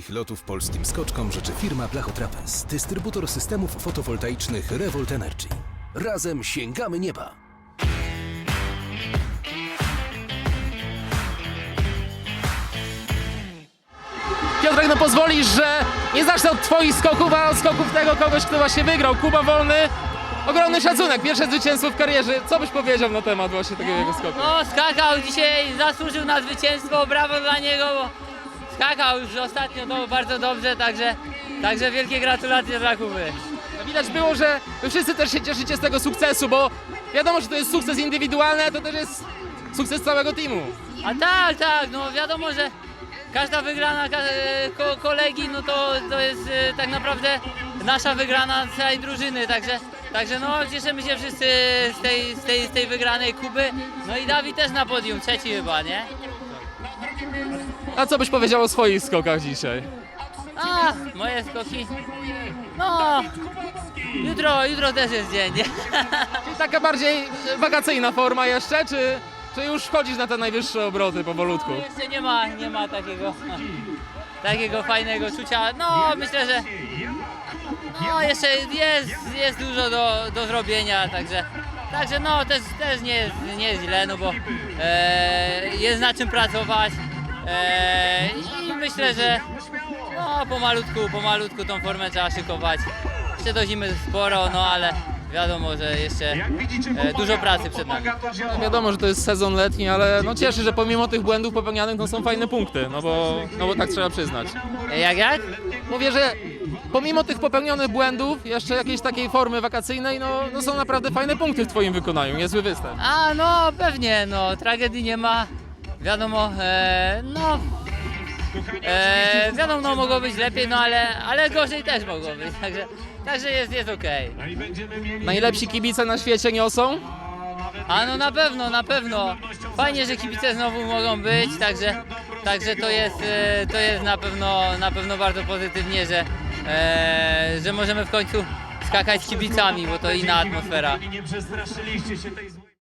Wszystkich lotów polskim skoczkom życzy firma Blachotrapez, dystrybutor systemów fotowoltaicznych Revolt Energy. Razem sięgamy nieba! Piotrek, no pozwolisz, że nie zacznę od twoich skoków, a od skoków tego kogoś, kto właśnie wygrał. Kuba Wolny, ogromny szacunek, pierwsze zwycięstwo w karierze. Co byś powiedział na temat właśnie tego jego skoku? No skakał dzisiaj, zasłużył na zwycięstwo, brawo dla niego, bo skakał już ostatnio bardzo dobrze, także, także wielkie gratulacje dla Kuby. No Widać było, że wy wszyscy też się cieszycie z tego sukcesu, bo wiadomo, że to jest sukces indywidualny, a to też jest sukces całego teamu. A tak, tak, no wiadomo, że każda wygrana ka- e, ko- kolegi, no to, to jest e, tak naprawdę nasza wygrana całej drużyny, także, także no cieszymy się wszyscy z tej, z, tej, z tej wygranej Kuby, no i Dawid też na podium, trzeci chyba, nie? A co byś powiedział o swoich skokach dzisiaj? A, moje skoki, no jutro, jutro też jest dzień, nie? Czyli taka bardziej wakacyjna forma jeszcze, czy, czy już wchodzisz na te najwyższe obroty powolutku? No, jeszcze nie ma, nie ma takiego, takiego fajnego czucia. No, myślę, że no, jeszcze jest, jest dużo do, do zrobienia, także, także no, też, też nie, jest, nie źle, no bo e, jest na czym pracować e, i myślę, że no, pomalutku, pomalutku tą formę trzeba szykować. Jeszcze do zimy sporo, no ale wiadomo, że jeszcze e, dużo pracy przed nami. No wiadomo, że to jest sezon letni, ale no cieszy, że pomimo tych błędów popełnianych, to są fajne punkty, no bo, no bo tak trzeba przyznać. Jak, jak? Mówię, że pomimo tych popełnionych błędów, jeszcze jakiejś takiej formy wakacyjnej, no, no są naprawdę fajne punkty w twoim wykonaniu, niezły występ. A no pewnie, no tragedii nie ma. Wiadomo, e, no e, wiadomo, no, mogło być lepiej, no ale, ale gorzej też mogło być, także, także jest, jest okej. Najlepsi kibice na świecie niosą. A no na pewno, na pewno. Fajnie, że kibice znowu mogą być, także, także to jest, e, to jest na pewno, na pewno bardzo pozytywnie, że, e, że możemy w końcu skakać z kibicami, bo to inna atmosfera. Nie przestraszyliście się tej